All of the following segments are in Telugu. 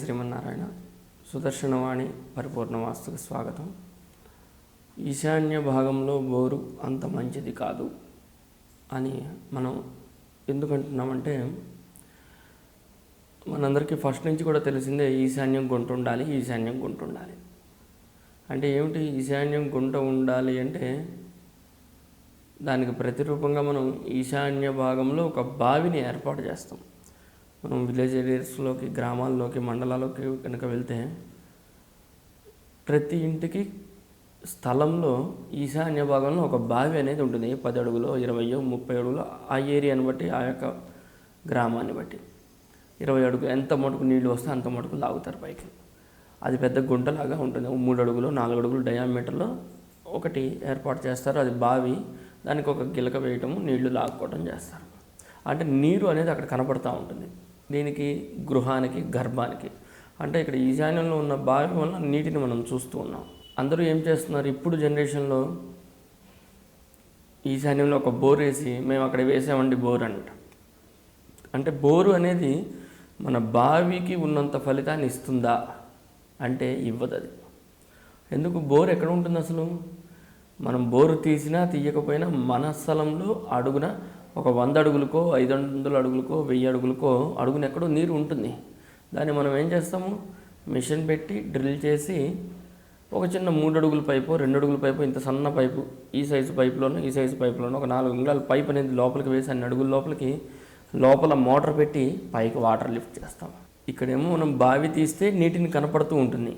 శ్రీమన్నారాయణ సుదర్శనవాణి పరిపూర్ణ వాస్తుకు స్వాగతం. ఈశాన్య భాగంలో బోరు అంత మంచిది కాదు అని మనం ఎందుకంటున్నామంటే మనందరికీ ఫస్ట్ నుంచి కూడా తెలిసిందే ఈశాన్యం గుంట ఉండాలి ఈశాన్యం గుంట ఉండాలి. అంటే ఏమిటి ఈశాన్యం గుంట ఉండాలి అంటే దానికి ప్రతిరూపంగా మనం ఈశాన్య భాగంలో ఒక బావిని ఏర్పాటు చేస్తాం. మనం విలేజ్ ఏరియాస్లోకి గ్రామాల్లోకి మండలాల్లోకి కనుక వెళ్తే ప్రతి ఇంటికి స్థలంలో ఈశాన్య భాగంలో ఒక బావి అనేది ఉంటుంది. పది అడుగులో ఇరవయో ముప్పై అడుగులో ఆ ఏరియాని బట్టి ఆ యొక్క గ్రామాన్ని బట్టి. ఇరవై అడుగు ఎంత మటుకు నీళ్ళు వస్తే అంత మటుకు లాగుతారు పైకి. అది పెద్ద గుంటలాగా ఉంటుంది. మూడు అడుగులు నాలుగు అడుగులు డయామీటర్లో ఒకటి ఏర్పాటు చేస్తారు. అది బావి. దానికి ఒక గిలక వేయటము నీళ్ళు లాక్కోవటం చేస్తారు. అంటే నీరు అనేది అక్కడ కనపడుతూ ఉంటుంది. దీనికి గృహానికి గర్భానికి. అంటే ఇక్కడ ఈశాన్యంలో ఉన్న బావి వల్ల నీటిని మనం చూస్తూ ఉన్నాం. అందరూ ఏం చేస్తున్నారు? ఇప్పుడు జనరేషన్లో ఈశాన్యంలో ఒక బోర్ వేసి మేము అక్కడ వేసామండి బోర్ అంట. అంటే బోరు అనేది మన బావికి ఉన్నంత ఫలితాన్ని ఇస్తుందా? అంటే ఇవ్వదు అది ఎందుకు? బోర్ ఎక్కడ ఉంటుంది అసలు? మనం బోరు తీసినా తీయకపోయినా మన స్థలంలో అడుగున ఒక వంద అడుగులకో ఐదు వందల అడుగులకో వెయ్యి అడుగులకో అడుగునెక్కడో నీరు ఉంటుంది. దాన్ని మనం ఏం చేస్తాము? మిషన్ పెట్టి డ్రిల్ చేసి ఒక చిన్న మూడు అడుగుల పైపు రెండు అడుగుల పైపు ఇంత సన్న పైపు ఈ సైజు పైపులోనూ ఈ సైజు పైపులోనూ ఒక నాలుగు అంగుళాల పైప్ అనేది లోపలికి వేసి అన్ని అడుగుల లోపలికి లోపల మోటార్ పెట్టి పైకి వాటర్ లిఫ్ట్ చేస్తాం. ఇక్కడేమో మనం బావి తీస్తే నీటిని కనపడుతూ ఉంటుంది.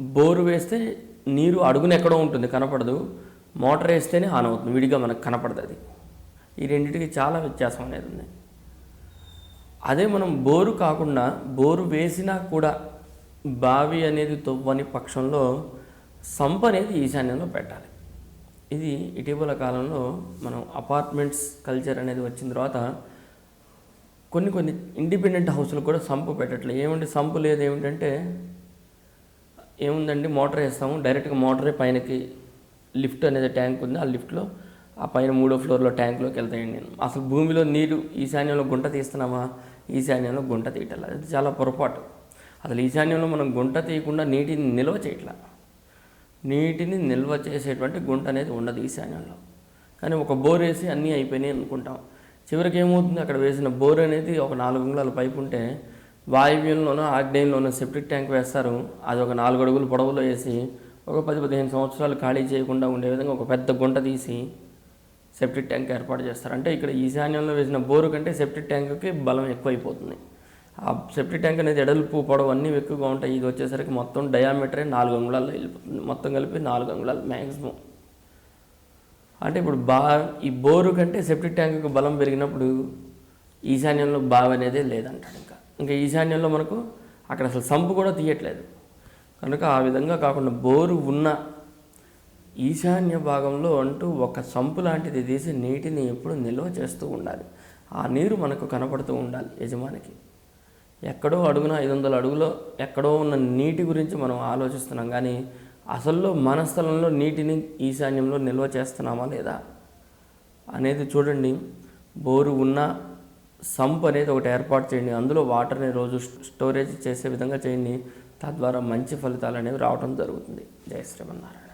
బోరు వేస్తే నీరు అడుగున ఎక్కడో ఉంటుంది కనపడదు. మోటార్ వేస్తేనే ఆన్ అవుతుంది విడిగా మనకు కనపడదు అది. ఈ రెండింటికి చాలా వ్యత్యాసం అనేది ఉంది. అదే మనం బోరు కాకుండా బోరు వేసినా కూడా బావి అనేది తవ్వని పక్షంలో సంప అనేది ఈశాన్యంలో పెట్టాలి. ఇది ఇటీవల కాలంలో మనం అపార్ట్మెంట్స్ కల్చర్ అనేది వచ్చిన తర్వాత కొన్ని కొన్ని ఇండిపెండెంట్ హౌస్లు కూడా సంపు పెట్టట్లేదు. ఏమంటే సంపు లేదు ఏమిటంటే ఏముందండి? మోటార్ వేస్తాము డైరెక్ట్గా మోటరే పైనకి లిఫ్ట్ అనేది ట్యాంక్ ఉంది. ఆ లిఫ్ట్లో ఆ పైన మూడో ఫ్లోర్లో ట్యాంక్లోకి వెళ్తాయండి నేను. అసలు భూమిలో నీరు ఈశాన్యంలో గుంట తీస్తున్నామా? ఈశాన్యంలో గుంట తీయటం అది చాలా పొరపాటు. అసలు ఈశాన్యంలో మనం గుంట తీయకుండా నీటిని నిల్వ చేయట్లా. నీటిని నిల్వ చేసేటువంటి గుంట అనేది ఉండదు ఈశాన్యంలో. కానీ ఒక బోర్ వేసి అన్నీ అయిపోయినాయి అనుకుంటాం. చివరికి ఏమవుతుంది? అక్కడ వేసిన బోర్ అనేది ఒక నాలుగు అంగుళాల పైపు ఉంటే వాయువ్యంలోనో ఆగ్నేయంలోనో సెప్టిక్ ట్యాంక్ వేస్తారు. అది ఒక నాలుగు అడుగులు పొడవులో వేసి ఒక పది పదిహేను సంవత్సరాలు ఖాళీ చేయకుండా ఉండే విధంగా ఒక పెద్ద గుంట తీసి సెప్టిక్ ట్యాంక్ ఏర్పాటు చేస్తారు. అంటే ఇక్కడ ఈశాన్యంలో వేసిన బోరు కంటే సెప్టిక్ ట్యాంక్కి బలం ఎక్కువైపోతుంది. ఆ సెప్టిక్ ట్యాంక్ అనేది ఎడల్పు పొడవు అన్నీ ఎక్కువగా ఉంటాయి. ఇది వచ్చేసరికి మొత్తం డయామీటరే నాలుగు అంగుళాలు వెళ్ళిపోతుంది. మొత్తం కలిపి నాలుగు అంగుళాలు మ్యాక్సిమం అంటే ఇప్పుడు బా ఈ బోరు కంటే సెప్టిక్ ట్యాంకుకి బలం పెరిగినప్పుడు ఈశాన్యంలో బావి అనేది లేదంటాడు ఇంకా. ఇంకా ఈశాన్యంలో మనకు అక్కడ అసలు సంపు కూడా తీయట్లేదు. కనుక ఆ విధంగా కాకుండా బోరు ఉన్న ఈశాన్య భాగంలో అంటూ ఒక సంపు లాంటిది తీసి నీటిని ఎప్పుడు నిల్వ చేస్తూ ఉండాలి. ఆ నీరు మనకు కనపడుతూ ఉండాలి యజమానికి. ఎక్కడో అడుగున ఐదు వందల అడుగులో ఎక్కడో ఉన్న నీటి గురించి మనం ఆలోచిస్తున్నాం. కానీ అసల్లో మన స్థలంలో నీటిని ఈశాన్యంలో నిల్వ చేస్తున్నామా లేదా అనేది చూడండి. బోరు ఉన్న సంప్ అనేది ఒకటి ఏర్పాటు చేయండి. అందులో వాటర్ని రోజు స్టోరేజ్ చేసే విధంగా చేయండి. తద్వారా మంచి ఫలితాలు అనేవి రావడం జరుగుతుంది. జయ శ్రీమన్నారాయణ.